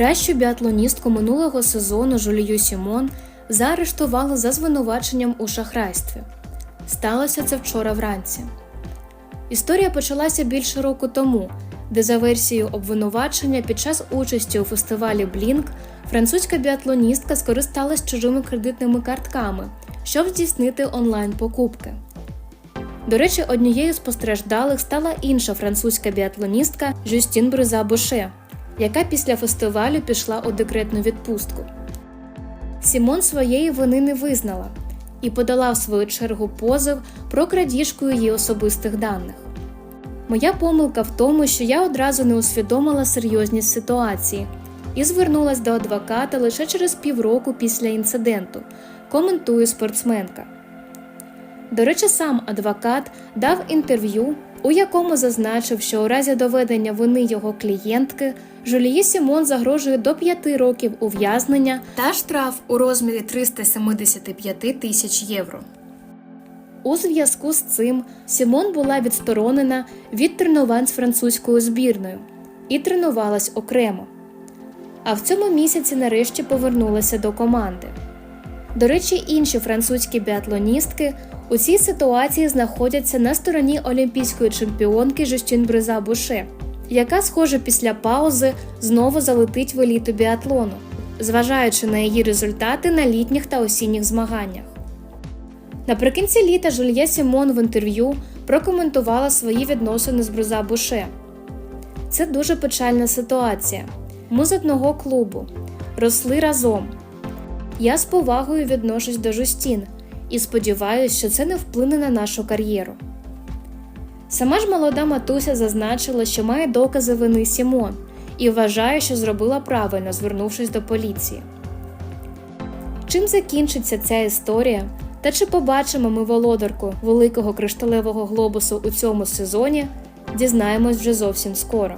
Кращу біатлоністку минулого сезону Жулію Сімон заарештували за звинуваченням у шахрайстві. Сталося це вчора вранці. Історія почалася більше року тому, де за версією обвинувачення під час участі у фестивалі Блінк французька біатлоністка скористалась чужими кредитними картками, щоб здійснити онлайн-покупки. До речі, однією з постраждалих стала інша французька біатлоністка Жюстін Брюза Боше, яка після фестивалю пішла у декретну відпустку. Сімон своєї вини не визнала і подала в свою чергу позов про крадіжку її особистих даних. Моя помилка в тому, що я одразу не усвідомила серйозність ситуації і звернулась до адвоката лише через півроку після інциденту, коментує спортсменка. До речі, сам адвокат дав інтерв'ю, у якому зазначив, що у разі доведення вини його клієнтки Жулії Сімон загрожує до 5 років ув'язнення та штраф у розмірі 375 тисяч євро. У зв'язку з цим Сімон була відсторонена від тренувань з французькою збірною і тренувалась окремо. А в цьому місяці нарешті повернулася до команди. До речі, інші французькі біатлоністки у цій ситуації знаходяться на стороні олімпійської чемпіонки Жюстін Бриза Буше, яка, схоже, після паузи знову залетить в еліту біатлону, зважаючи на її результати на літніх та осінніх змаганнях. Наприкінці літа Жульє Сімон в інтерв'ю прокоментувала свої відносини з Бруза Буше. Це дуже печальна ситуація. Ми з одного клубу росли разом. Я з повагою відношусь до Жустін і сподіваюся, що це не вплине на нашу кар'єру. Сама ж молода матуся зазначила, що має докази вини Сімон і вважає, що зробила правильно, звернувшись до поліції. Чим закінчиться ця історія? Та чи побачимо ми володарку великого кришталевого глобусу у цьому сезоні, дізнаємось вже зовсім скоро.